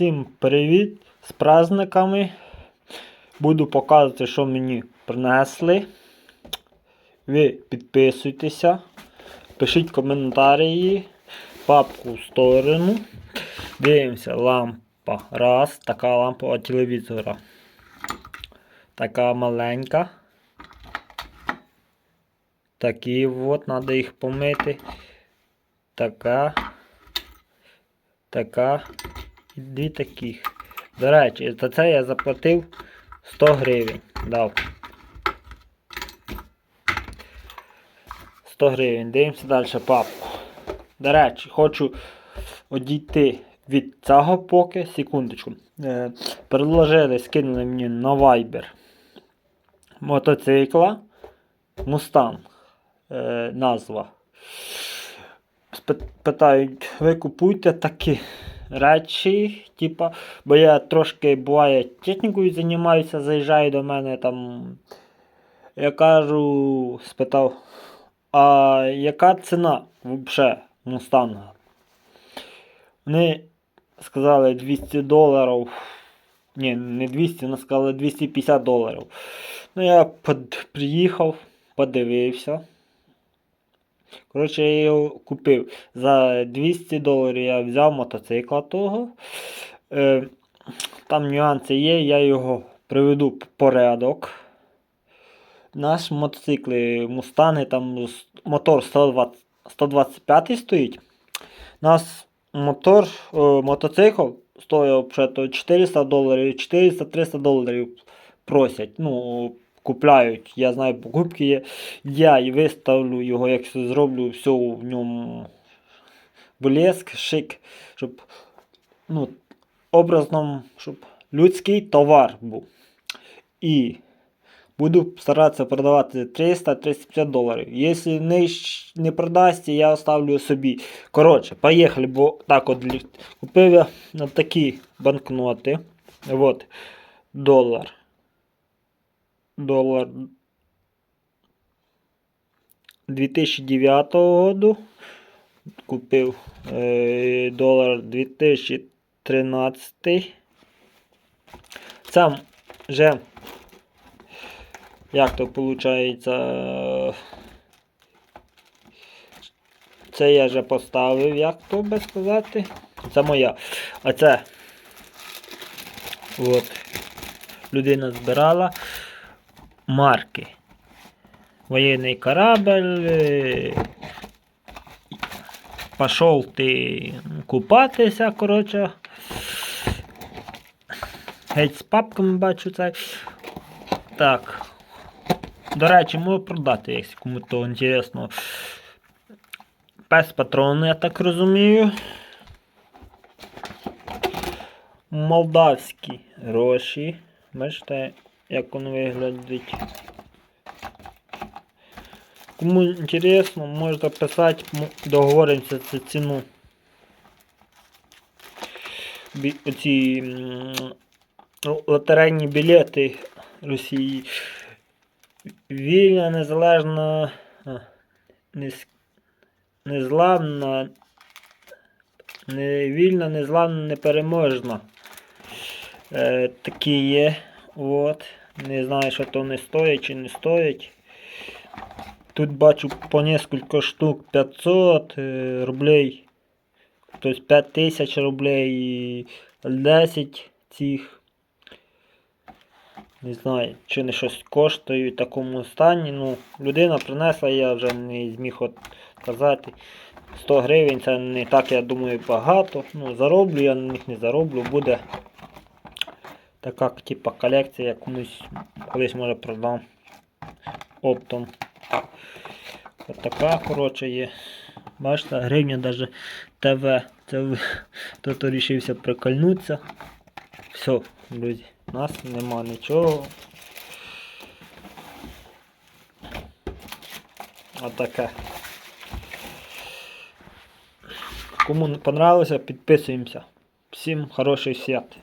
Всім привіт з праздниками. Буду показувати, що мені принесли. Ви підписуйтеся, пишіть коментарі, папку в сторону. Дивимося, лампа. Раз, така лампа від телевізора. Така маленька. Такі от, треба їх помити. Така. Така. І дві таких. До речі, за це я заплатив 100 гривень. Дав. 100 гривень. Дивимося далі папку. До речі, хочу одійти від цього поки. Секундочку. Е, предложили, скинули мені на Viber мотоцикла. Mustang. Е, назва. Питають, ви купуєте такі речі, типа, бо я трошки буває технікою займаюся, заїжджаю до мене там. Я кажу, спитав, а яка ціна взагалі мустанга? Вони сказали 200 доларів. Ні, не 200, вони сказали 250 доларів. Ну, я приїхав, подивився. Коротше, я його купив. За 200 доларів я взяв мотоцикла того. Е, там нюанси є, я його приведу в порядок. Наш мотоцикли Мустанги, там мотор 120, 125 стоїть. Нас мотор, е, мотоцикл стоїв 400 доларів, 400-300 доларів просять. Ну, купляють. Я знаю, покупки є. Я і виставлю його, якщо зроблю все в ньому блеск, шик, щоб ну, образно, щоб людський товар був. І буду старатися продавати 300-350 доларів. Якщо не, не продасться, я оставлю собі. Коротше, поїхали, бо так от купив я на такі банкноти. Вот, долар. Долар 2009 году. Купив е, долар 2013. Сам вже, як то виходить, це я вже поставив, як то би сказати. Це моя. А це от, людина збирала марки. Воєнний корабль. е, Пішов ти купатися, коротше. Геть з папками бачу це. Так. До речі, можу продати, якщо кому то інтересно. Пес патрони, я так розумію. Молдавські гроші. Бачите, як воно виглядить. Кому інтересно, можете писати, договоримося за ціну. Оці лотерейні білети Росії. Вільна, незалежна, нез- незламна, не вільна, незламна, непереможна. Е, такі є. От. Не знаю, що то не стоїть чи не стоїть. Тут бачу по несколько штук 500 е, рублей. Тобто 5000 рублей і 10 цих. Не знаю, чи не щось коштує в такому стані. Ну, людина принесла, я вже не зміг казати. 100 гривень це не так, я думаю, багато. Ну, зароблю, я на них не зароблю, буде така типа колекція, я комусь колись може продам оптом. От така, коротше, є. Бачите, гривня даже ТВ. Це ви- хто-то рішився прикольнутися. Все, друзі, у нас нема нічого. Отаке. Кому понравилося, підписуємося. Всім хороший свят.